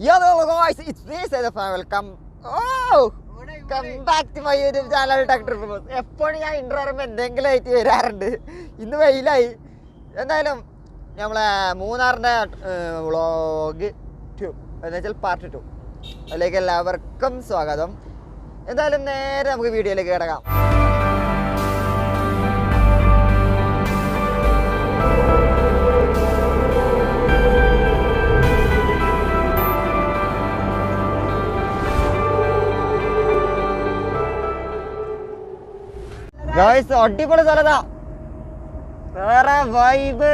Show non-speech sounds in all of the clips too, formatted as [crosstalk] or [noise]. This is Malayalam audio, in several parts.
Guys, it's me, Sayyid welcome oh come back to my YouTube channel doctor എപ്പോഴും ഞാൻ ഇൻട്രോ പറയുമ്പോൾ എന്തെങ്കിലും ആയിട്ട് വരാറുണ്ട്. ഇന്ന് വെയിലായി. എന്തായാലും നമ്മളെ മൂന്നാറിന്റെ വ്ളോഗ് ടു എന്ന് വെച്ചാൽ പാർട്ട് ടു അതിലേക്ക് എല്ലാവർക്കും സ്വാഗതം. എന്തായാലും നേരെ നമുക്ക് വീഡിയോയിലേക്ക് കിടക്കാം. ഗായ്സ് അടിപൊളി സ്ഥലതാ വേറെ വൈബ്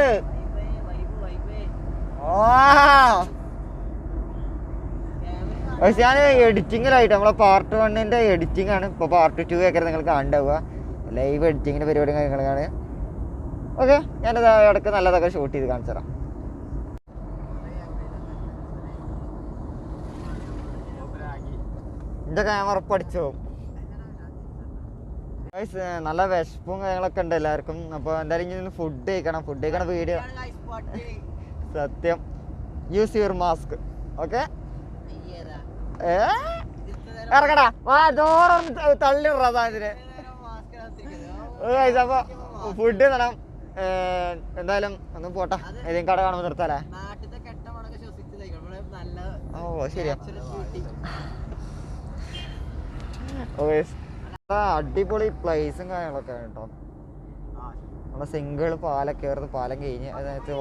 പക്ഷെ ഞാൻ എഡിറ്റിങ്ങിലായിട്ട് നമ്മളെ പാർട്ട് വണ്ണിന്റെ എഡിറ്റിംഗ് ആണ്. ഇപ്പൊ പാർട്ട് ടു ഒക്കെ നിങ്ങൾ കാണണ്ടാവുക. ലൈവ് എഡിറ്റിംഗിന്റെ പരിപാടി കാര്യങ്ങളാണ് ഓക്കെ ഞാനത് ഇടയ്ക്ക് നല്ലതൊക്കെ ഷൂട്ട് ചെയ്ത് കാണിച്ചു തരാം. എന്റെ ക്യാമറ പഠിച്ചോ നല്ല വിശപ്പും കാര്യങ്ങളൊക്കെ ഉണ്ട് എല്ലാവർക്കും. അപ്പോൾ എന്തായാലും ഇനി ഫുഡ് കഴിക്കണം. ഫുഡ് കഴിക്കണ വീഡിയോ സത്യം. യൂസ് യുവർ മാസ്ക് ഓക്കെ ഇറങ്ങടാ. വാ ദൂരം തള്ളിടറാ അതിന് അപ്പൊ ഫുഡ് തരണം എന്തായാലും ഒന്ന് പോട്ടെ. ഏതെങ്കിലും കട കാണുമ്പോൾ നിർത്താലേ? ഓ ശരിയാ. ഓ അടിപൊളി പ്ലേസും കാര്യങ്ങളൊക്കെ കേട്ടോ നമ്മളെ സിംഗിൾ പാലൊക്കെ കയറുന്നത് പാലം കഴിഞ്ഞ് അതിനകത്ത്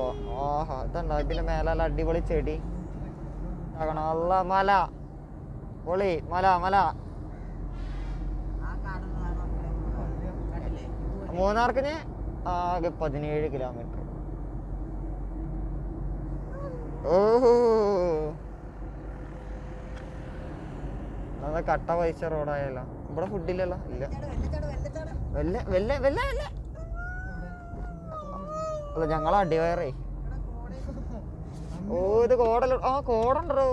ആഹാ ഇതുണ്ടോ പിന്നെ മേലെ അടിപൊളി ചെടി. അല്ല മല. പൊളി. മല മല. മൂന്നാർക്കിന് ആകെ പതിനേഴ് കിലോമീറ്റർ ഓഹോ. കട്ട പൈസ റോഡായല്ലോ ഇവിടെ ഫുഡ് ഫുഡില്ലല്ലോ ഇല്ല. വെല്ല വെല്ല വെല്ല വല്ല. അല്ല ഞങ്ങളെ അടിവയറേ. ഓ ഇത് കോടല ആ കോടുണ്ടോ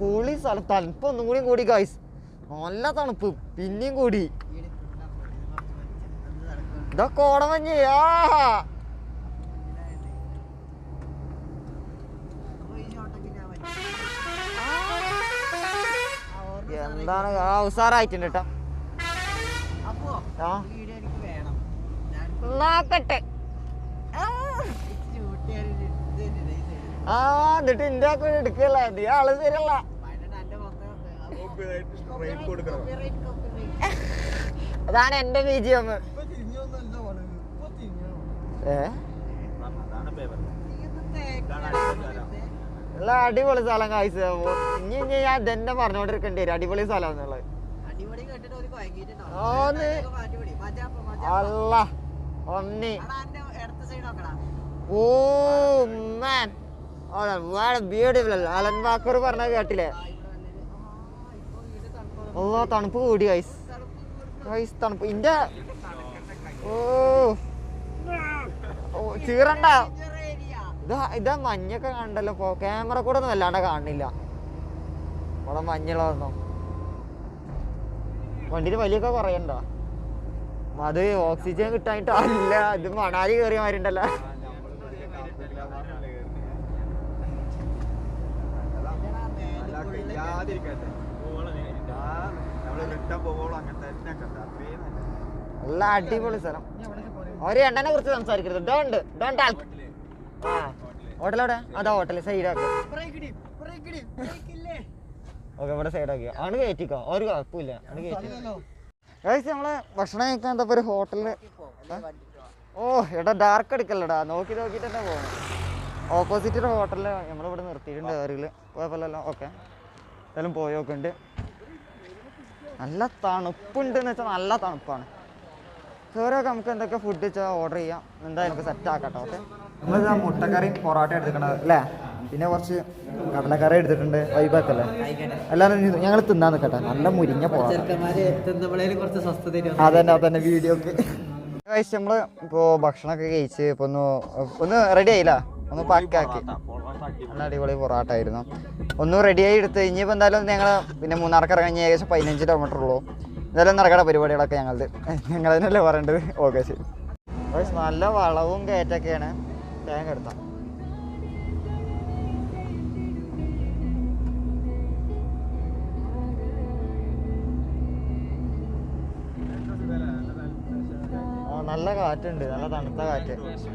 പുളി സ്ഥലം തണുപ്പ് ഒന്നും കൂടി കൂടി ഗായ്സ് നല്ല തണുപ്പ് പിന്നെയും കൂടി. ഇതാ കൊണ്ടാ പോയി. ഇത് കുറച്ച് വലിച്ച് എന്ത് നടക്കും? ഇതാ കോടമഞ്ഞ് ആ അപ്പൊ ഈ ഷോട്ടൊക്കെ ഞാൻ വലിച്ച്. ആ, ഓർമ്മ എന്താണ്? ആ ഉസാറായിട്ടുണ്ട് കേട്ടോ. അപ്പോ ആ? ഈ വീഡിയോ എനിക്ക് വേണം. നോക്കട്ടെ ആ. എന്നിട്ട് ഇന്റെ ഒക്കെ എടുക്കല്ല? നീ ആൾ തരല്ല. അതാണ് എന്റെ ബി ഏഹ് ഏ? നല്ല അടിപൊളി സ്ഥലം കാഴ്ച ഇനി ഇനി ഞാൻ തന്നെ പറഞ്ഞോണ്ടിരിക്കേണ്ടി വരും. അടിപൊളി സ്ഥലം എന്നുള്ളത്. അല്ല ഒന്നി. ഓ മാൻ ബ്യൂട്ടിഫുൾ അലൻ ബാക്കർ പറഞ്ഞ കേട്ടില്ലേ? ഓ തണുപ്പ് കൂടി ഐസ് ഗൈസ് തണുപ്പ്. ഇന്റെ ഓ ചീറണ്ട. ഇതാ ഇതാ മഞ്ഞൊക്കെ കണ്ടല്ലോ. ഇപ്പൊ ക്യാമറ കൂടെ ഒന്നും വല്ലാണ്ട് കാണില്ല. ഇവിടെ മഞ്ഞളൊന്നും വണ്ടിയിൽ വലിയൊക്കെ കുറയണ്ടോ? അത് ഓക്സിജൻ കിട്ടാനിട്ടല്ല ഇത് മണാലി കയറിയ full നല്ല അടിപൊളി സ്ഥലം. ഒരു എണ്ണനെ കുറിച്ച് സംസാരിക്കരുത്. ഡോണ്ട് ഡോണ്ട് ടാൽക്ക് ആ. അതാ ഹോട്ടൽ? ഓക്കെ ഇവിടെ ആണ് കയറ്റിക്കോ ഒരു കുഴപ്പമില്ല. ആണ് കയറ്റി കഴിച്ച് ഭക്ഷണം കഴിക്കാൻ എന്താ ഒരു പോ. ഓ എടാ ഡാർക്ക് അടിക്കല്ലടാ. നോക്കി നോക്കിട്ട് തന്നെ പോകണം ഓപ്പോസിറ്റ് ഹോട്ടലിൽ നമ്മളിവിടെ നിർത്തിയിട്ടുണ്ട് അവരിൽ കുഴപ്പമില്ലല്ലോ. ഓക്കെ. എന്തായാലും പോയൊക്കെ ഉണ്ട് നല്ല തണുപ്പുണ്ട് എന്ന് വെച്ചാൽ നല്ല തണുപ്പാണ്. കയറിയൊക്കെ നമുക്ക് എന്തൊക്കെ ഫുഡ് വെച്ചാൽ ഓർഡർ ചെയ്യാം. എന്തായാലും നമുക്ക് സെറ്റ് ആക്കട്ടെ ഓക്കെ? നമ്മളിതാ മുട്ടക്കറി പൊറോട്ട എടുത്തിട്ടുണ്ട് അല്ലേ? പിന്നെ കുറച്ച് കടലക്കറി എടുത്തിട്ടുണ്ട് വൈബാക്കല്ലേ? എല്ലാവരും ഞങ്ങൾ തിന്നാൻ നിൽക്കട്ടെ നല്ല മുരിങ്ങ പൊറോട്ട. അതന്നെ അതന്നെ വീഡിയോക്ക്. കഴിച്ച് നമ്മൾ ഇപ്പോ ഭക്ഷണമൊക്കെ കഴിച്ച് ഇപ്പൊ ഒന്ന് ഒന്ന് റെഡി ആയില്ല? ഒന്ന് പാക്കാക്കി നല്ല അടിപൊളി പൊറോട്ട ആയിരുന്നു. ഒന്ന് റെഡി ആയി എടുത്ത് ഇനിയിപ്പോ എന്തായാലും ഞങ്ങൾ പിന്നെ മൂന്നാർക്ക് ഇറങ്ങി ഏകദേശം പതിനഞ്ച് കിലോമീറ്റർ ഉള്ളൂ. എന്തായാലും നടക്കട പരിപാടികളൊക്കെ ഞങ്ങളത്. ഞങ്ങൾ തന്നെയല്ലേ പറയേണ്ടത്. ഓക്കെ ശരി. നല്ല വളവും കയറ്റൊക്കെയാണ്. തേങ്ങ എടുത്ത നല്ല കാറ്റുണ്ട്. നല്ല തണുത്ത കാറ്റ്.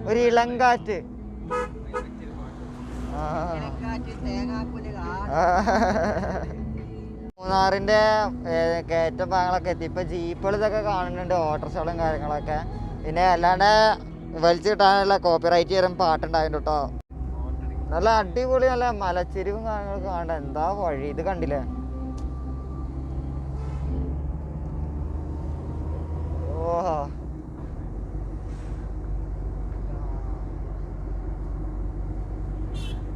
ഒരു ഇളം കാറ്റ്. മൂന്നാറിന്റെ കയറ്റം ഭാഗങ്ങളൊക്കെ എത്തി. ഇപ്പൊ ജീപ്പുകൾ ഇതൊക്കെ കാണുന്നുണ്ട് ഓട്ടോറിക്ഷകളും കാര്യങ്ങളൊക്കെ. പിന്നെ അല്ലാണ്ട് വലിച്ചു കിട്ടാനുള്ള കോപ്പിറൈറ്റ് ചെയ്യാൻ പാട്ടുണ്ടായിരുന്നു കേട്ടോ. നല്ല അടിപൊളി നല്ല മലച്ചെരിവും കാര്യങ്ങളൊക്കെ കാണണ്ട. എന്താ വഴി? ഇത് കണ്ടില്ലേ? ഓഹോ.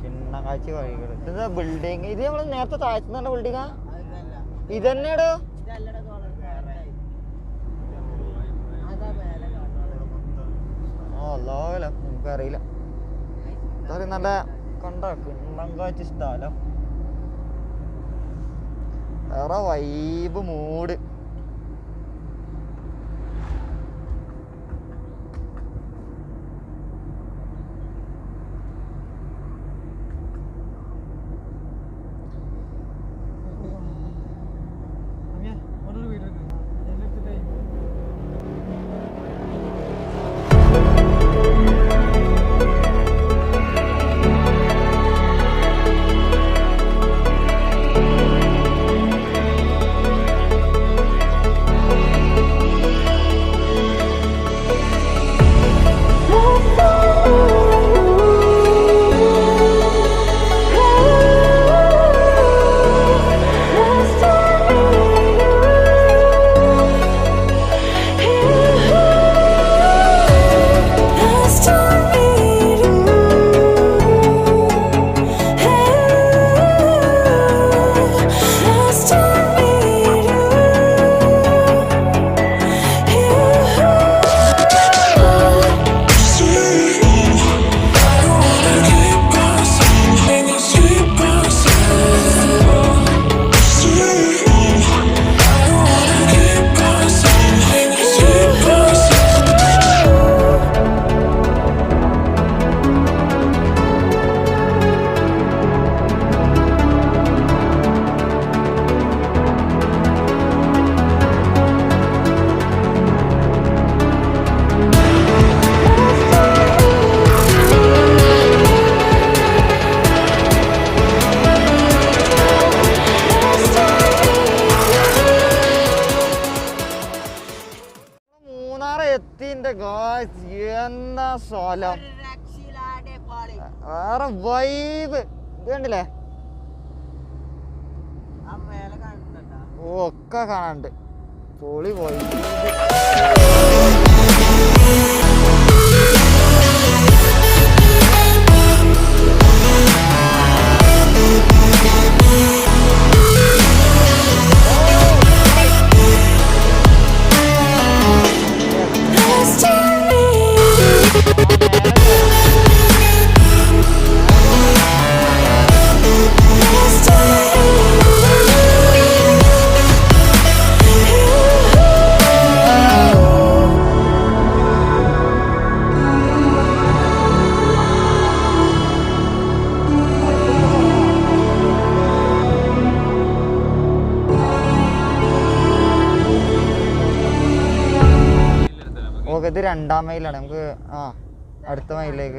കിണ്ണക്കാച്ചി വഴികൾ. ഇത് ബിൽഡിങ് ഇത് നമ്മൾ നേരത്തെ താഴ്ച ബിൽഡിങ്ങാ ഇതന്നെയാടോ ഇതല്ലട തോള അതാ മേലെ ലോകല നമുക്കറിയില്ല. ഇതൊക്കെ നല്ല കണ്ട? കിണ്ണങ്കാച്ചി സ്ഥലം. വേറെ വൈബ് മൂഡ്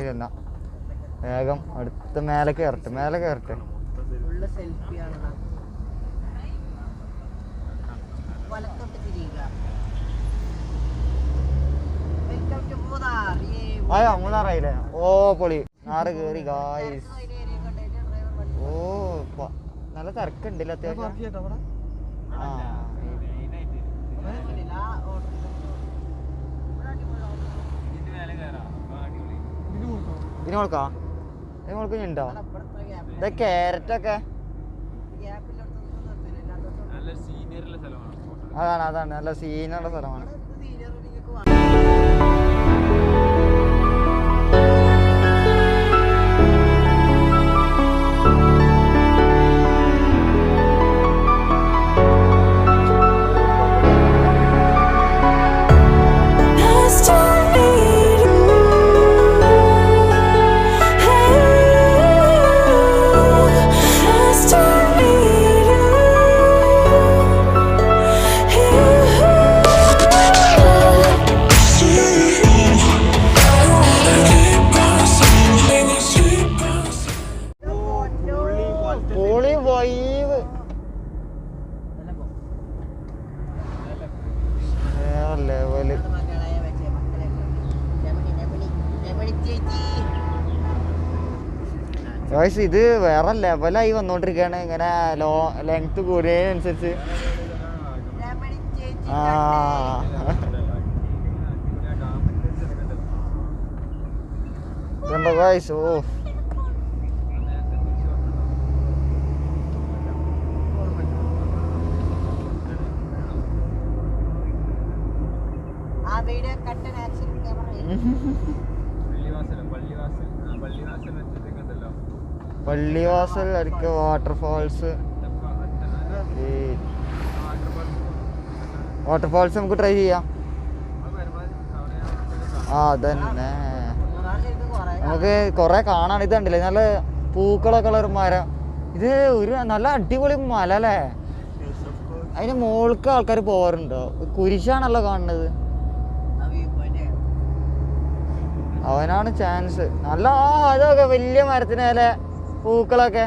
ചെല്ലാം വേഗം അടുത്ത മേലെ കയറട്ടെ മേലെ കയറട്ടെ. അയ്യോ മൂന്നാറായില്ലേ ഓ പൊളി. ആറ് കേറി ഗായ്സ് ഓ നല്ല തിരക്കുണ്ടല്ലോ അത്യാവശ്യം? ആ ഇതിന്റെ അടിപൊളി ഓട്ടോ. ഇതിന് കൊടുക്കാ ഇതിന് കൊടുക്കുന്നുണ്ടോ ഇത് ക്യാരറ്റൊക്കെ? അതാണ് അതാണ്. നല്ല സീനുള്ള സ്ഥലമാണ്. ഇത് വേറെ ലെവലായി വന്നോണ്ടിരിക്കുകയാണ് ഇങ്ങനെ ലോ ലെങ്ത് കൂടിയതിനനുസരിച്ച്. ആ. ഗായ്സ് ഓ. ആ വീഡിയോ കട്ടൻ ആക്ഷൻ ക്യാമറ പള്ളിവാസൽ പള്ളിവാസൽ ആ പള്ളിവാസൽ വെച്ചിട്ടൊക്കെ ഉണ്ടല്ലോ പള്ളിവാസൽ അടുക്ക വാട്ടർഫാൾസ് ഈ വാട്ടർഫാൾസ് നമുക്ക് ട്രൈ ചെയ്യാം. ആ അതന്നെ. നമുക്ക് കുറെ കാണാൻ ഇത് കണ്ടില്ലേ? നല്ല പൂക്കളൊക്കെ ഉള്ള ഒരു മരം. ഇത് ഒരു നല്ല അടിപൊളി മല അല്ലേ? അതിന് മുകൾക്ക് ആൾക്കാർ പോകാറുണ്ടോ കുരിശാണല്ലോ കാണുന്നത്. അവനാണ് ചാൻസ് നല്ല ആ അതൊക്കെ വലിയ മരത്തിനെ മേലെ പൂക്കളൊക്കെ?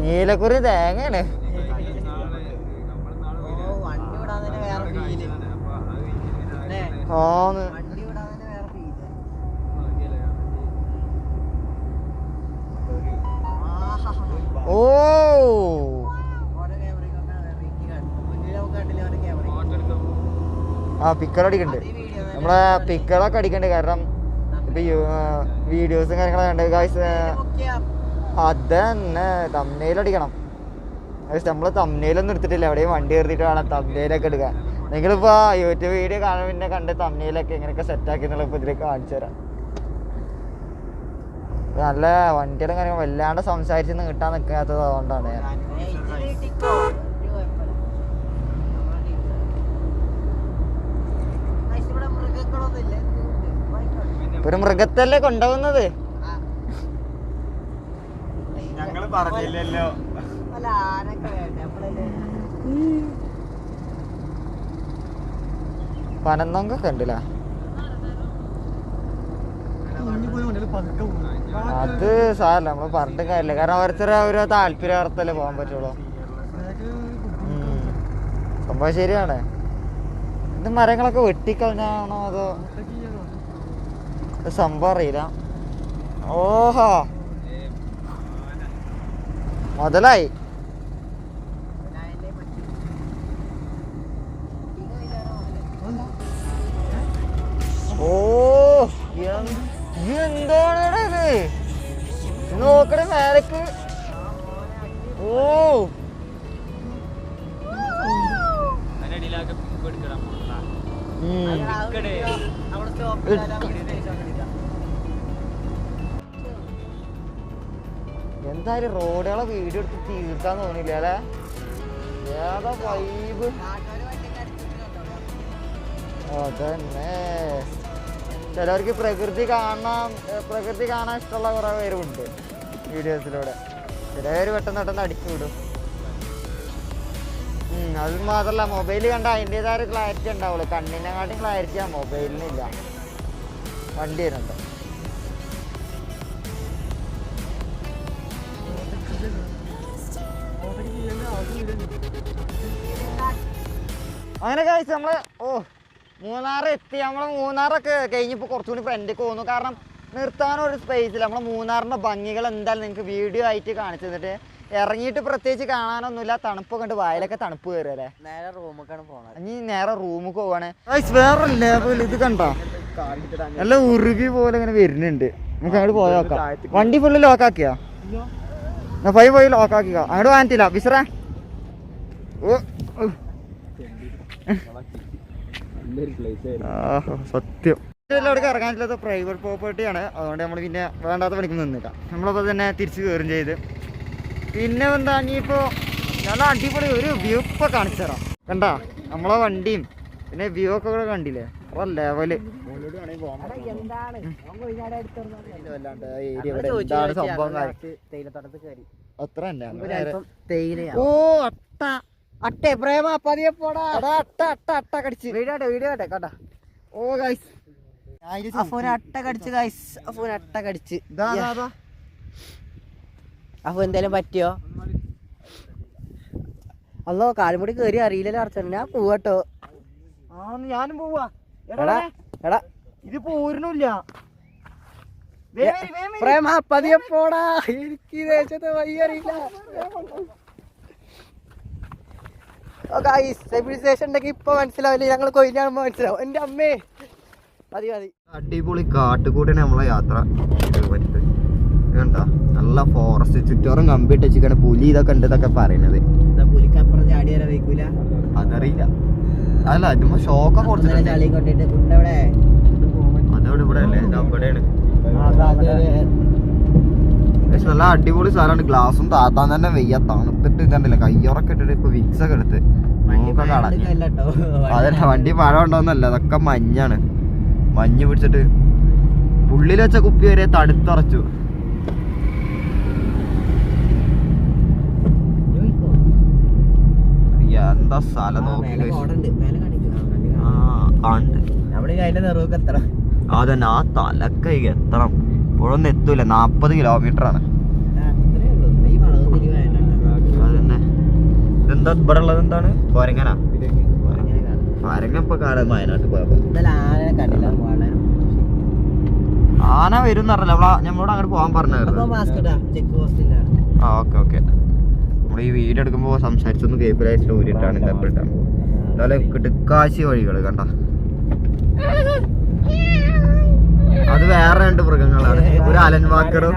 നീലക്കുറി തേങ്ങയാണ്. ആ പിക്കളടിക്കണ്ട് നമ്മളെ പിക്കളൊക്കെ അടിക്കണ്ട്. കാരണം വീഡിയോസും കാര്യങ്ങളൊക്കെ ഉണ്ട് ഗായ്സ് അതന്നെ തമ്മനയിൽ അടിക്കണം. നമ്മൾ തമ്മനയിലൊന്നും എടുത്തിട്ടില്ല. എവിടെയും വണ്ടി കയറിയിട്ട് വേണം തമ്മനയിലൊക്കെ എടുക്കാൻ നിങ്ങളിപ്പോ യൂട്യൂബ് വീഡിയോ കാണാൻ പിന്നെ കണ്ട് തമ്മനയിലൊക്കെ എങ്ങനെയൊക്കെ സെറ്റ് ആക്കി എന്നുള്ള ഇപ്പൊ ഇതിലേക്ക് കാണിച്ചു തരാം. നല്ല വണ്ടിയുടെ കാര്യങ്ങൾ വല്ലാണ്ട് സംസാരിച്ചൊന്നും കിട്ടാൻ നിൽക്കാത്തത് അതുകൊണ്ടാണ് ഞാൻ. ഇവിടെ മൃഗങ്ങളൊന്നും ഇല്ല. ഇപ്പൊ ഒരു മൃഗത്തല്ലേ കൊണ്ടുപോകുന്നത്? ഞങ്ങൾ പറഞ്ഞില്ലല്ലോ. പനന്നൊങ്കൊക്കെ ഉണ്ടല്ലേ അത് സാറല്ല നമ്മൾ പറഞ്ഞിട്ട് കാര്യമില്ല. കാരണം ഓരോരുത്തരെ ഓരോ താല്പര്യാർത്ഥല്ലേ പോകാൻ പറ്റുള്ളൂ. സംഭവം ശരിയാണ്. ഇത് മരങ്ങളൊക്കെ വെട്ടിക്കളഞ്ഞാണോ അതോ സംഭവം അറിയില്ല. ഓഹോ. മുതലായി. ഓ എന്ത്- എന്താണ് നോക്കണ മേലക്ക്. ഓ. എടുക്കണം. എന്തായാലും റോഡുകളെ വീഡിയോ എടുത്ത് തീർക്കാൻ തോന്നില്ല അല്ലേ? ഏതാ വൈബ് അതന്നെ. ചിലവർക്ക് പ്രകൃതി കാണാൻ പ്രകൃതി കാണാൻ ഇഷ്ടമുള്ള കുറെ പേരുണ്ട് വീഡിയോസിലൂടെ. ചിലവർ പെട്ടെന്ന് പെട്ടെന്ന് അടിച്ചു വിടും. അത് മാത്രല്ല മൊബൈൽ കണ്ട അതിന്റെതായ ക്ലാരിറ്റി ഉണ്ടാവുള്ളൂ. കണ്ണിനെക്കാട്ടും കാട്ടി ആ മൊബൈലിനില്ല. വണ്ടി വരുന്നുണ്ട്? അങ്ങനെ കഴിച്ച് നമ്മൾ ഓ മൂന്നാർ എത്തി. നമ്മൾ മൂന്നാറൊക്കെ കഴിഞ്ഞപ്പോൾ കുറച്ചുകൂടി ഫ്രണ്ടിലേക്ക് പോകുന്നു കാരണം നിർത്താനൊരു സ്പേസിൽ നമ്മളെ മൂന്നാറിന്റെ ഭംഗികൾ എന്തായാലും നിങ്ങൾക്ക് വീഡിയോ ആയിട്ട് കാണിച്ചു തന്നിട്ട് ഇറങ്ങിയിട്ട് പ്രത്യേകിച്ച് കാണാനൊന്നുമില്ല. തണുപ്പ് ഉണ്ട്. വായലൊക്കെ തണുപ്പ് കയറുമല്ലേ നേരെ റൂമൊക്കെയാണ് പോകണം ഇനി നേരെ റൂമിൽ പോവാണ്. വേറെ ലെവൽ ഇത് കണ്ടോ? നല്ല ഉരുകി പോലെ ഇങ്ങനെ വരുന്നുണ്ട്. നമുക്ക് അങ്ങോട്ട് പോയി നോക്കാം. വണ്ടി ഫുള്ള് ലോക്കാക്കിയാ ഫൈവ് പോയി പോയി ലോക്കാക്കിക്കോ അങ്ങോട്ട് വാങ്ങിട്ടില്ല വിസറ ഓ. സത്യം. ഇതിലൂടെ ഇറങ്ങാനില്ലാത്ത പ്രൈവറ്റ് പ്രോപ്പർട്ടിയാണ് അതുകൊണ്ട് നമ്മൾ പിന്നെ വേണ്ടാത്ത പണിക്ക് നിന്നില്ല. നമ്മളപ്പോൾ തന്നെ തിരിച്ചു കയറും ചെയ്ത്. പിന്നെ എന്താ ഇനിയിപ്പോൾ നല്ല അടിപൊളി ഒരു വ്യൂ ഇപ്പൊ കാണിച്ചു തരാം. കണ്ടാ? നമ്മളെ വണ്ടിയും പിന്നെ വ്യൂ ഒക്കെ കൂടെ കണ്ടില്ലേ? അപ്പൊ ലെവൽ എന്താണ് ഏരിയ ഇവിടെ എന്താണ് സംഭവം അത്ര തന്നെ ഓ അട്ട. അട്ടേ പ്രേമ പതിയെ പോടാ. അട്ട അട്ട അട്ട കടിച്ച്. വീഡിയോ വീഡിയോ ഓ ഗൈസ് അട്ട കടിച്ച് ഗൈസ് അട്ട കടിച്ച്. അഫു എന്തേലും പറ്റിയോ? അല്ലോ കാലുമുടി കേറി അറിയില്ലല്ലോ അർച്ചന ഞാൻ പോവാട്ടോ ആ ഞാനും പോവാ. എടാ, എടാ എടാ. ഇത് പോരുന്നില്ല പ്രേമ പതിയെ പോടാ. എനിക്ക് ദേശത്തെ വഴി ഉണ്ടെങ്കിൽ ഇപ്പൊ മനസ്സിലാവില്ല. ഞങ്ങൾ കൊയിലാകുമ്പോ മനസ്സിലാവും. എന്റെ അമ്മേ. മതി മതി. അടിപൊളി കാട്ടുകൂടിയാണ് നമ്മളെ യാത്ര. കണ്ട നല്ല ഫോറസ്റ്റ് ചുറ്റോറും കമ്പിട്ട് വെച്ചിരിക്കണ പുലി ഇതൊക്കെ ഉണ്ട് ഇതൊക്കെ പറയണത്. പുലിക്കപ്പുറം ചാടി വരെ വയ്ക്കൂല അതറിയില്ല. അല്ല അതുമ്പോ ഷോക്ക് കുറച്ച് ചളി കൊണ്ടിട്ട് കുണ്ടവിടെ അതവിടെ ഇവിടെ അല്ലേ? ഇവിടെയാണ്. പക്ഷെ നല്ല അടിപൊളി സ്ഥലമാണ് ഗ്ലാസും താത്താൻ തന്നെ വെയ്യ. തണുത്തിട്ട് ഇതണ്ടല്ലോ. കയ്യോറൊക്കെ ഇട്ടിട്ട് ഇപ്പൊ വിക്സ് ഒക്കെ എടുത്ത് മൂക്കൊക്കെ അടഞ്ഞു. അതല്ല വണ്ടി മഴ ഉണ്ടോന്നല്ല അതൊക്കെ മഞ്ഞാണ്. മഞ്ഞ് പിടിച്ചിട്ട് ഉള്ളിൽ വെച്ച കുപ്പി വരെ തടുത്തറച്ചു. എന്താ സ്ഥലം നോക്കി ആ അതന്നെ. ആ തലക്കൈ എത്തണം. ഇപ്പോഴൊന്നും എത്തൂല. നാപ്പത് കിലോമീറ്റർ ആണ് ഇതെന്താ ഇവിടെ ഉള്ളത് എന്താണ്? കോരങ്ങനാ ആന വരും നമ്മളാ നമ്മളോട് അങ്ങോട്ട് പോകാൻ പറഞ്ഞായിരുന്നു. ആ ഓക്കെ ഓക്കെ. നമ്മൾ ഈ വീഡിയോ എടുക്കുമ്പോൾ സംസാരിച്ചൊന്നും കേൾക്കില്ലായിട്ട് ഊരിട്ടാണ് ഇതപ്പോൾ ഇട്ടാണ് അതുപോലെ വഴികൾ കണ്ട? അത് വേറെ രണ്ട് മൃഗങ്ങളാണ്. ഒരു അലൻ വാക്കറും.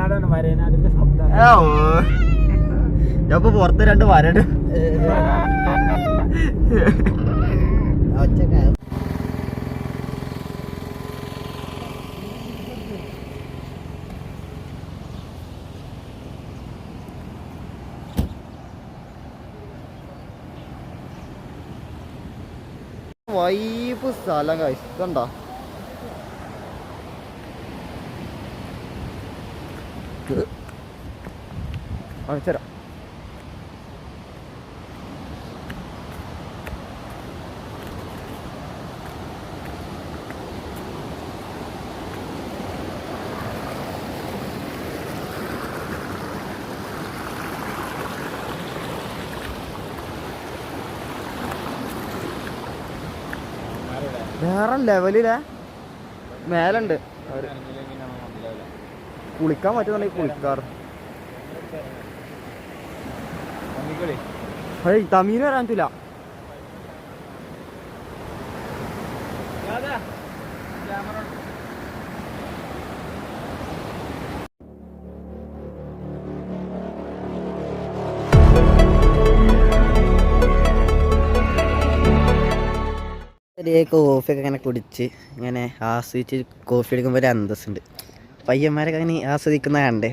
പുറത്ത് രണ്ട് വരട് വൈപ്പ് വൈബ് സ്ഥലം കഴിച്ചു ഇതുണ്ടോ കാണിച്ചുതരാം വേറെ ലെവലിലെ മേലുണ്ട്. കുളിക്കാൻ പറ്റുന്നുണ്ടെങ്കിൽ കുളിക്കാറ്. ഹേയ് തമീന് വരാൻ പറ്റില്ല ചെറിയ കോഫിയൊക്കെ ഇങ്ങനെ കുടിച്ച് ഇങ്ങനെ ആസ്വദിച്ച് കോഫി എടുക്കുമ്പോൾ ഒരു അന്തസ്സുണ്ട്. പയ്യന്മാരൊക്കെ അങ്ങനെ ആസ്വദിക്കുന്ന കണ്ടേ.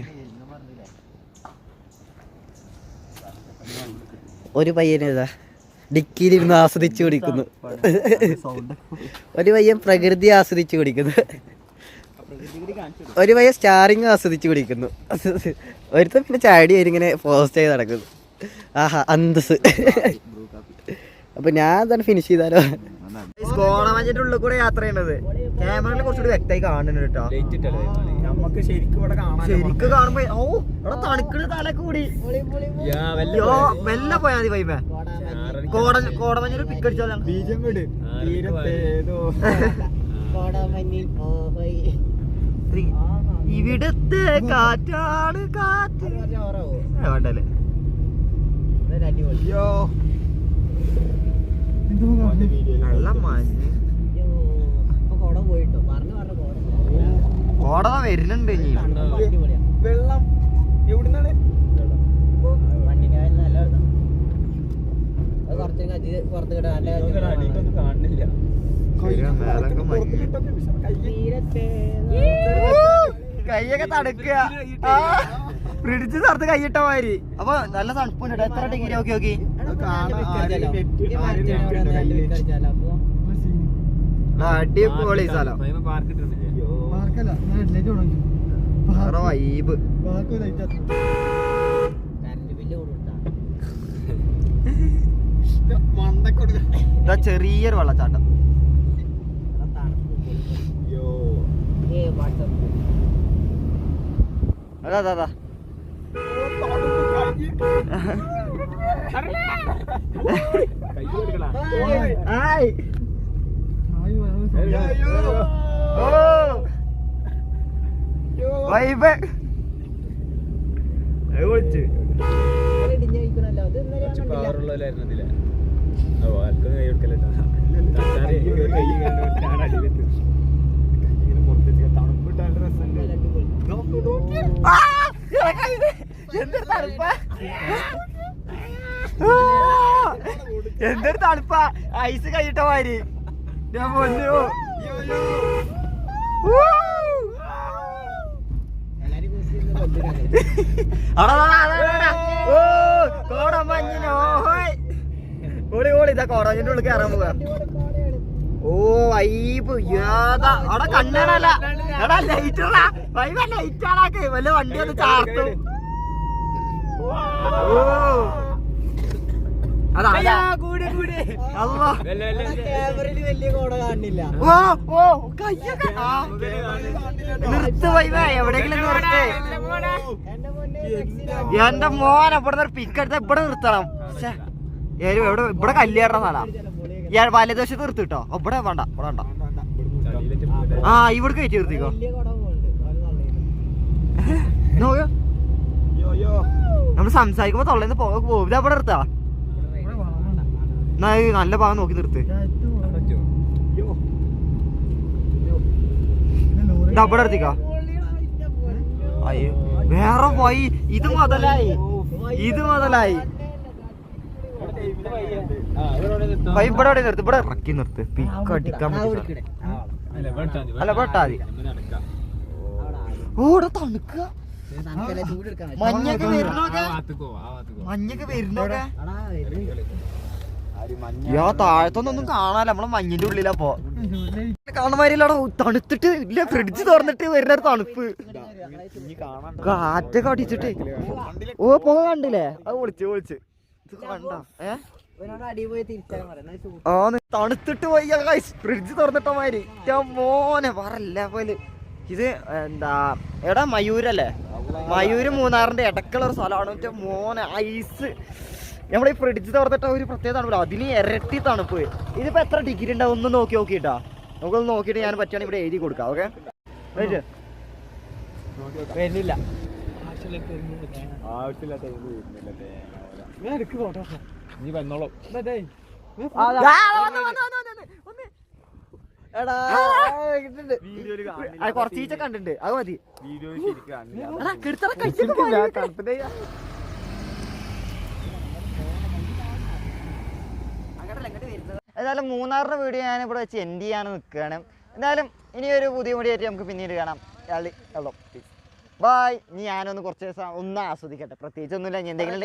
ഒരു പയ്യനേതാ ഡിക്കിയിലിരുന്ന് ആസ്വദിച്ചു കുടിക്കുന്നു. ഒരു പയ്യൻ പ്രകൃതി ആസ്വദിച്ചു കുടിക്കുന്നു. ഒരു പയ്യൻ സ്റ്റാറിങ് ആസ്വദിച്ചു കുടിക്കുന്നു. ഒരുത്തൻ പിന്നെ ചാടി ഇങ്ങനെ പോസ്റ്റ് ചെയ്ത് നടക്കുന്നു. ആഹാ അന്തസ് അപ്പൊ ഞാൻ തന്നെ ഫിനിഷ് ചെയ്താലോ? കോടമഞ്ഞിന്റെ ഉള്ളിൽ കൂടെ യാത്ര ചെയ്യണത്. ക്യാമറയിൽ കുറച്ചുകൂടി വ്യക്തമായി കാണുന്നുണ്ട് കേട്ടോ. നമുക്ക് ശരിക്കും ഇവിടെ കാണാൻ ശരിക്കും കാണുമ്പോ ഓ ഇവിടെ തണുക്കണ തല കൂടി. യോ മെല്ലെ പോയാ മതി. വൈമേ കോട കോടമഞ്ഞൊരു പിക്കടിച്ചാൽ ബീജം വിട് തീരത്തേതോ. ഇവിടത്തെ കാറ്റാണ് കാറ്റ്. വേണ്ടല്ലേ? അയ്യോ. നല്ല മഞ്ഞ് കോട ദാ വരുന്നുണ്ട് ഇനി. വെള്ളം എവിടുന്നാണ്? മഞ്ഞ്. കൈയൊക്കെ തടുക്കുക പിടിച്ച് സ്ഥലത്ത് കൈയിട്ട മാതിരി. അപ്പൊ നല്ല തണുപ്പുണ്ട്. എത്ര ഡിഗ്രി നോക്കി നോക്കി. അടിപൊളി സ്ഥലം. പാർക്ക് ഇട്ടിട്ടില്ലേ? വേറെ വൈബ് ഇതാ ചെറിയൊരു വെള്ളച്ചാട്ടം. അതാ ഹായ് വൈബ് വിളിച്ച്. നോക്ക്, നോക്ക്. എന്തൊരു തണുപ്പാ? എന്തൊരു തണുപ്പാ? ഐസ് കഴിയിട്ട മാതിരി. ഞാൻ പൊന്നു ഓടി ഓടി ഇതാ കോടതിന്റെ ഉള്ളിൽ കയറാൻ പോവാ. ഓ വൈബ്. ഏതാ? അവിടെ കണ്ണാണല്ല എടാ ലൈറ്റടാ വൈബ ലൈറ്റ് ആണാക്ക്. വല്ല വണ്ടി ഒന്ന് ചാർത്തും. ഓ. എന്റെ മോൻ ഇവിടെ നിന്ന് പിക്ക് എടുത്ത ഇവിടെ നിർത്തണം. ഇവിടെ ഇവിടെ കല്യാണ സ്ഥലം ഞാൻ വലതുവശത്ത് നിർത്തി കിട്ടോ. ഇവിടെ വേണ്ട ഇവിടെ വേണ്ട. ആ ഇവിടെ കയറ്റി നിർത്തിക്കോ. നോക്കോ കോട പോകുന്നുണ്ട് നോക്ക്. യോ, യോ. നമ്മൾ സംസാരിക്കുമ്പോ തൊള്ളേന്ന് പോക അവിടെ നിർത്താ? എന്നാ നല്ല ഭാഗം നോക്കി നിർത്ത് നിർത്തിക്കോ അയ്യോ വേറെ പോയി ഇത് മുതലായി ഇത് മുതലായി ഇവിടെ ഇവിടെ നിർത്താം. ഇവിടെ എവിടെ നിർത്ത് ഇവിടെ ഇറക്കി നിർത്ത് പിക്ക് അടിക്കാൻ അല്ല, ഇവിടെ ഇട്ടാ മതി. അല്ല, ഇവിടെ ഇട്ടാ മതി. ഇവിടെ നടക്കാം. ഓ തണുക്കുക മഞ്ഞൊക്കെ വരുന്നോക്കെ. മഞ്ഞൊക്കെ വരുന്നോക്കെ മഞ്ഞ യാ താഴത്തൊന്നും കാണാല്ല നമ്മളെ മഞ്ഞിന്റെ ഉള്ളിലപ്പോ. കാണുമാരില്ലടോ തണുത്തിട്ട് ഇല്ല ഫ്രിഡ്ജ് തുറന്നിട്ട് വരുന്ന ഒരു തണുപ്പ് കാറ്റൊക്കെ അടിച്ചിട്ട്. ഓ പോ കണ്ടില്ലേ? അത് വിളിച്ച് വിളിച്ച്. ആ നി- തണുത്തിട്ട് പോയി. ഫ്രിഡ്ജ് തുറന്നിട്ട മാതിരി മോനെ പറല്ല പോലെ ഇത് എന്താ എടാ മയൂരല്ലേ? മയൂര് മൂന്നാറിന്റെ ഇടക്കുള്ള ഒരു സ്ഥലമാണ്. മറ്റേ മോനെ ഐസ്. നമ്മളീ ഫ്രിഡ്ജ് തുറന്നിട്ട ഒരു പ്രത്യേക തണുപ്പില്ല അതിന് ഇരട്ടി തണുപ്പ്. ഇതിപ്പോ എത്ര ഡിഗ്രി ഉണ്ടാവും? ഒന്ന് നോക്കി നോക്കിട്ടാ നമുക്കൊന്ന് നോക്കിയിട്ട് ഞാൻ പറ്റുകയാണെങ്കിൽ ഇവിടെ എഴുതി കൊടുക്കാം ഓക്കെ വരുന്നില്ല. നീ വന്നോളൂ. കുറച്ചീച്ച കണ്ടിട്ടുണ്ട് അത് മതി. വീഡിയോ [laughs] ശരിക്കും കാണില്ല എടാ, കെടുത്തറ കഴിച്ചിട്ട് പോയി. ഏതായാലും മൂന്നാറിന്റെ വീഡിയോ ഞാൻ ഇവിടെ വെച്ച് എൻഡ് ചെയ്യാൻ നിൽക്കുകയാണ്. എന്തായാലും ഇനി ഒരു പുതിയ വീഡിയോ ആയിട്ട് നമുക്ക് പിന്നീട് കാണാം. ബായ് ഇനി ഞാനൊന്ന് കുറച്ച് ദിവസം ഒന്ന് ആസ്വദിക്കട്ടെ. പ്രത്യേകിച്ച് ഒന്നുമില്ല. ഇനി എന്തെങ്കിലും